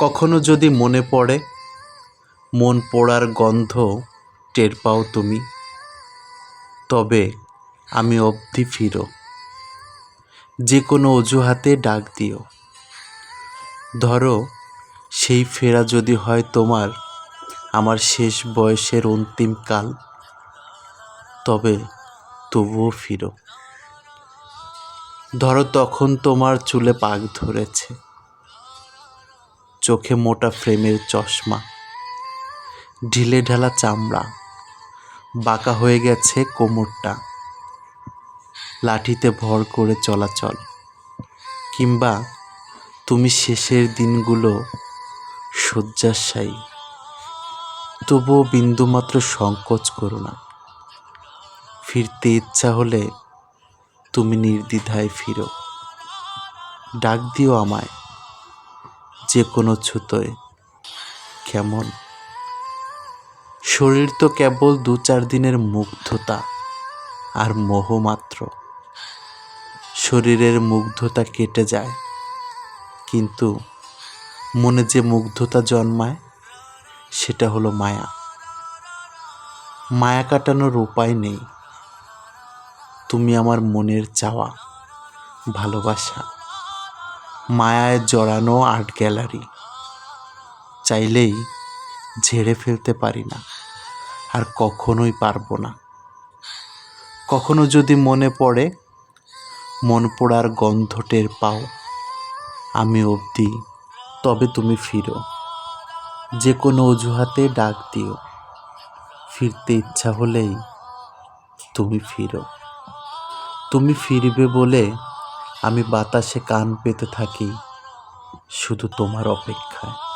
কখনো যদি মনে পড়ে, মন পোড়ার গন্ধ টের পাও তুমি। তবে আমি অবধি ফিরো। যে কোনো অজুহাতে ডাক দিও। ধরো, সেই ফেরা যদি হয় তোমার, আমার শেষ বয়সের অন্তিম কাল। তবে তবুও ফিরো। ধরো তখন তোমার চুলে পাক ধরেছে। চোখে মোটা ফ্রেমের চশমা, ঢিলে ঢালা চামড়া, বাঁকা হয়ে গেছে কোমরটা, লাঠিতে ভর করে চলাচল। কিংবা তুমি শেষের দিনগুলো শয্যাশায়ী, তবুও বিন্দুমাত্র সংকোচ করো না। ফিরতে ইচ্ছা হলে তুমি নির্দ্বিধায় ফিরো। ডাক দিও আমায়। যে কোনো ছুতোয়। কেমন? শরীর তো কেবল দু চার দিনের মুগ্ধতা আর মোহ মাত্র। শরীরের মুগ্ধতা কেটে যায়, কিন্তু মনে যে মুগ্ধতা জন্মায়, সেটা হলো মায়া। মায়া কাটানোর উপায় নেই। তুমি আমার মনের চাওয়া, ভালোবাসা। মায়ায় জড়ানো আর্ট গ্যালারি। চাইলেই ঝেড়ে ফেলতে পারি না, আর কখনোই পারব না। কখনো যদি মনে পড়ে, মন পোড়ার গন্ধ টের পাও। আমি অবধি, তবে তুমি ফিরো। যে কোনো অজুহাতে ডাক দিও। ফিরতে ইচ্ছা হলেই তুমি ফিরো। তুমি ফিরবে বলে আমি বাতাসে কান পেতে থাকি শুধু তোমার অপেক্ষায়।